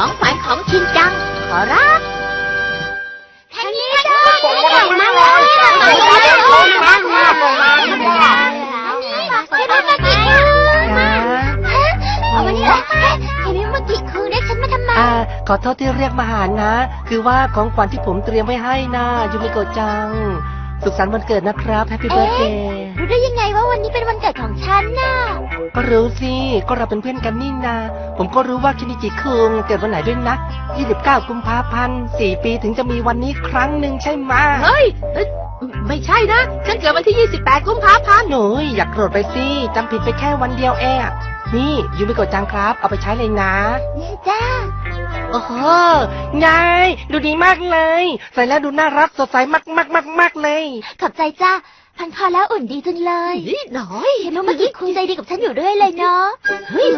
ของขวัญของชินจัง ขอรับท่านนี้ท่านก็บอกว่าไม่ไหวอ่าขอโทษที่เรียกมาหานะ คือว่าของขวัญที่ผมเตรียมไว้ให้นะยูมิโกะจัง สุขสันต์วันเกิดนะครับแฮปปี้เบิร์ดเดย์รู้ได้ยังไงว่าวันนี้เป็นวันเกิดของฉันน่ะ ก็รู้สิ ก็เราเป็นเพื่อนกันนี่นา ผมก็รู้ว่าคินิจิคุงเกิดวันไหนด้วยนะ 29 กุมภาพันธ์4ปีถึงจะมีวันนี้ครั้งหนึ่งใช่ไหมเฮ้ยเอ้ยไม่ใช่นะ ฉันเกิดวันที่ 28 กุมภาพันธ์หนูอยากโกรธไปสิจำผิดไปแค่วันเดียวเองนี่ยูมิโกะจังครับ เอาไปใช้เลยนะจ้า โอ้โหไงดูดีมากเลย ใส่แล้วดูน่ารักสดใสมากมากมากมากๆเลย ขอบใจจ้าพันคอแล้วอุ่นดีจังเลยนี่หน่อยเห็นว่าเมื่อกี้คุณใจดีกับฉันอยู่เรื่อยเลยเนาะเฮ้ย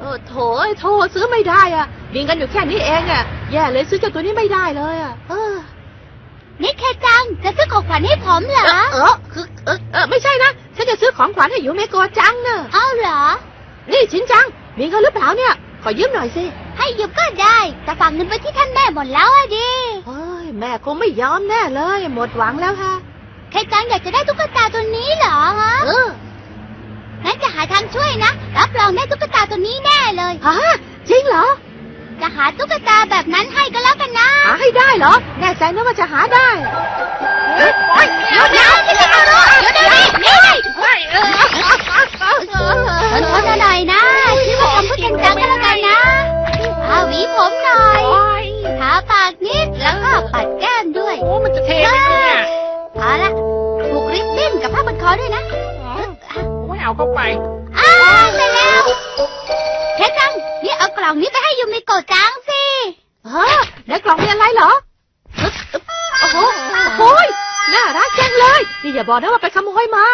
เออโถยโถซื้อไม่ได้อะมีเงินอยู่แค่นี้เองอะแย่เลยซื้อเจ้าตัวนี้ไม่ได้เลยอะเออ นี่เคจังจะซื้อของขวัญให้ผมเหรอ เออคือเออเออไม่ใช่นะ ฉันจะซื้อของขวัญให้ยูเมโกะจังน่ะเอ้าเหรอ นี่ชินจัง มีเงินหรือเปล่าเนี่ย ขอยืมหน่อยสิ ให้ยืมก็ได้ แต่ฝากเงินไว้ที่ท่านแม่หมดแล้วอะดิเฮ้ยแม่คงไม่ยอมแน่เลย หมดหวังแล้วฮะเคจังอยากจะได้ตุ๊กตาตัวนี้เหรอฮะเอองั้นจะหาทางช่วยนะ รับรองได้ตุ๊กตาตัวนี้แน่เลยฮะจริงเหรอ จะหาตุ๊กตาแบบนั้นให้ก็แล้วกันนะ หาให้ได้เหรอ แน่ใจนะว่าจะหาได้เดี๋ยวเดี๋ยวเดี๋ยวเดี๋ยวเดี๋ยว ฮะในกล่องมีอะไรเหรออึ๊บอึ๊บโอ้โหโอ้ยน่ารักจังเลย นี่อย่าบอกนะว่าไปขโมยมา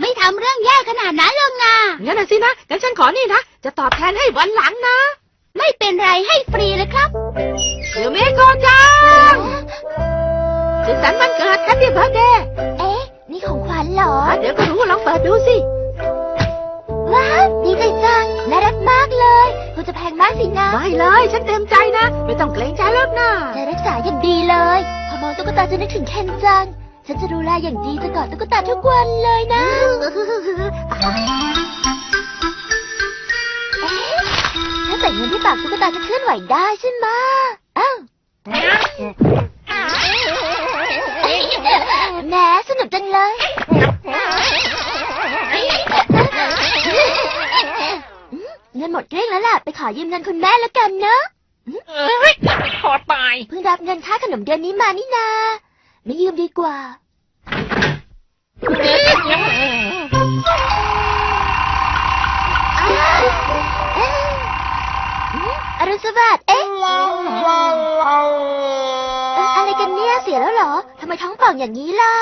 ไม่ทำเรื่องแย่ขนาดนั้นหรอกนะ งั้นน่ะสินะ งั้นฉันขอนี่นะ จะตอบแทนให้วันหลังนะไม่เป็นไรให้ฟรีเลยครับเดี๋ยวเมโกะจังสุขสันต์วันเกิดแฮปปี้เบิร์ดเดย์เอ๊ะ นี่ของขวัญเหรอ เดี๋ยวก็รู้ลองเปิดดูสิ แพงมากสินะ ไม่เลย ฉันเต็มใจนะ ไม่ต้องเกรงใจแล้วนะจะรักษาอย่างดีเลย พอมองตุ๊กตาจะนึกถึงเคนจัง ฉันจะดูแลอย่างดีจะกอดตุ๊กตาทุกวันเลยนะ เอ๊ะถ้าใส่เงินที่ปากตุ๊กตาจะเคลื่อนไหวได้ใช่ไหมะอ้าว ลี้ยงแล้วล่ะ ไปขอยืมเงินคุณแม่แล้วกันเนอะเอ้ยขอตาย เพิ่งรับเงินค่าขนมเดือนนี้มานี่นา ไม่ยืมดีกว่า อรุณสวัสดิ์เอ๊ะเอ่ออะไรกันเนี่ยเสียแล้วเหรอทำไมท้องป่องอย่างนี้ล่ะ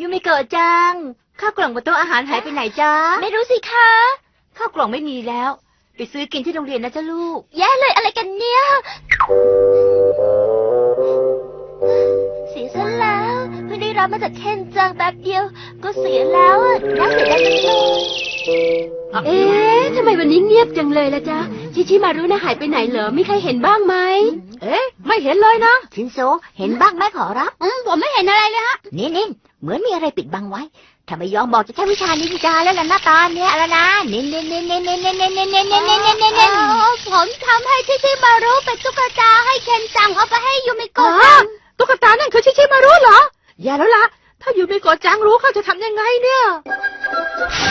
ยูมิโกะจัง ข้าวกล่องบนโต๊ะอาหารหายไปไหนจ๊ะไม่รู้สิคะ ข้าวกล่องไม่มีแล้ว ไปซื้อกินที่โรงเรียนนะจ๊ะลูก แย่เลยอะไรกันเนี่ย เสียซะแล้วเพิ่งได้รับมาจากเคนจังแป๊บเดียว ก็เสียแล้วอะน่าเสียดายจังเลยเอ๊ะทำไมวันนี้เงียบจังเลยล่ะจ๊ะ ชิชิมารุนะหายไปไหนเหรอ มีใครเห็นบ้างไหม เอ๊ะ ไม่เห็นเลยนะ ชินโซ เห็นบ้างไหมขอรับ อืมผมไม่เห็นอะไรเลยฮะนี่นี่เหมือนมีอะไรปิดบังไว้ ถ้าไม่ยอมบอกจะใช้วิชานินจาแล้วล่ะนะตอนเนี้ยแล้วนะเนินเนินเนินเนินเนินเนินนินนินนินนินนินนินนินนินผมทำให้ชิชิมารุเป็นตุ๊กตาให้เคนจังเอาไปให้ยูมิโกะจังตุ๊กตานั่นคือชิชิมารุเหรอ อย่าแล้วล่ะ ถ้ายู่ไม่กดจังรู้เขาจะทำยังไงเนี่ย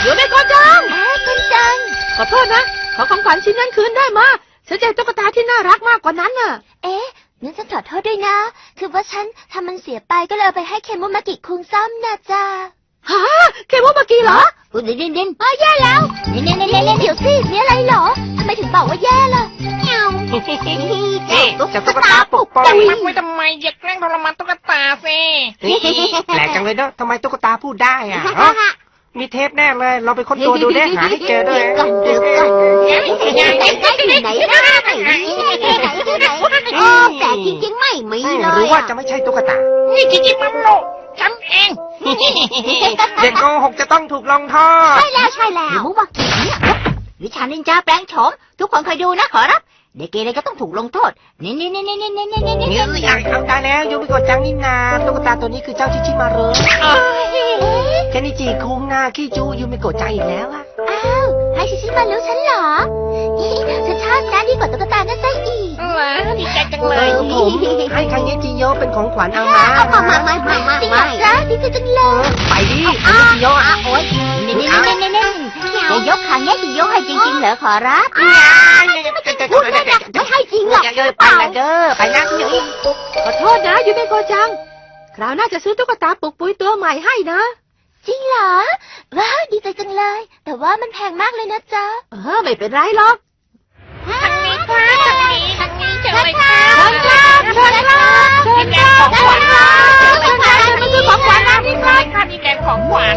ยู่ไม่กดจังเอ๊ะเคนจัง ขอโทษนะ ขอของขวัญชิ้นนั้นคืนได้มาฉันจะตุ๊กตาที่น่ารักมากกว่านั้นน่ะ เอ๊ะงั้นฉันขอโทษด้วยนะ คือว่าฉันทำมันเสียไปก็เลยเอาไปให้เคนมุมากิคุงซ่อมนะจ๊ะ ฮะเคโมเมื่อกี้เหรออุ๊ยนินนินนินเอ้ยแย่แล้วนี่นี่นี่นี่เดี๋ยวสิมีอะไรเหรอทำไมถึงบอกว่าแย่ล่ะเงาเอ๊ะจะตุ๊กตาปกป้องมัดไว้ทำไมอย่าแกล้งทรมานตุ๊กตาสิแปลกจังเลยเนาะทำไมตุ๊กตาพูดได้อะฮะมีเทปแน่เลย เราไปค้นตัวดูได้หาให้เจอด้วยก่อนเดี๋ยวก่อนไหนไหนไหนไหนไหนไหนไหนโอ้แต่จริงๆไม่มีเลยหรือว่าจะไม่ใช่ตุ๊กตานี่จิจิมัมโล ฉันเอง เด็กโกหกจะต้องถูกลงโทษ ใช่แล้วใช่แล้วมุกว่ากิเนี่ยวิชานินจาแปลงโฉม ทุกคนเคยดูนะขอรับ เด็กเกเรก็ต้องถูกลงโทษ นี่นี่นี่นี่นี่นี่นี่นี่เงี้ยอยากเอาตายแล้วยูมิโกะจังนี่นาตุ๊กตาตัวนี้คือเจ้าชิชิมารุแคนิจิคุงนาขี้จูยูมิโกะจังอีกแล้วอะอ้าวให้ชิชิมารู้ฉันเหรออีฉันชอบนะดีกว่าตุ๊กตานั่นซะอีกเหรอดีใจจังเอเลยอผมให้คังเยจิโยเป็นของขวัญเอามาเอามามามามามาจริง เหรมาอจ๊ะดีใจจังเลยไปดิคังเยจิโยอะโอ๊ยนี่นี่นี่นี่นี่จะยกขังแง่จะยกให้จริงๆเหรอขอรับพูดเลยนะไม่ให้จริงหรอกไปนะเด้อไปนะพี่ยุ้ยขอโทษนะยูเมโกจัง คราวหน้าจะซื้อตุ๊กตาปุกปุ้ยตัวใหม่ให้นะ จริงเหรอ ว้าวดีใจจังเลย แต่ว่ามันแพงมากเลยนะจ๊ะ เออไม่เป็นไรหรอกทางนี้ครับทางนี้ทางนี้เจอเลยครับเชิญครับเชิญครับดินแดนของขวัญเชิญครับ มาซื้อของขวัญนะนี่ครับค่ะดินแดนของขวัญ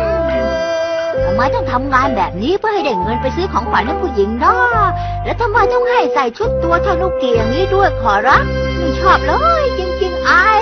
ทำไมต้องทำงานแบบนี้เพื่อให้ได้เงินไปซื้อของขวัญให้ผู้หญิงเนาะแล้วทำไมต้องให้ใส่ชุดตัวทานุกิอย่างนี้ด้วยขอรับไม่ชอบเลย จริงๆอาย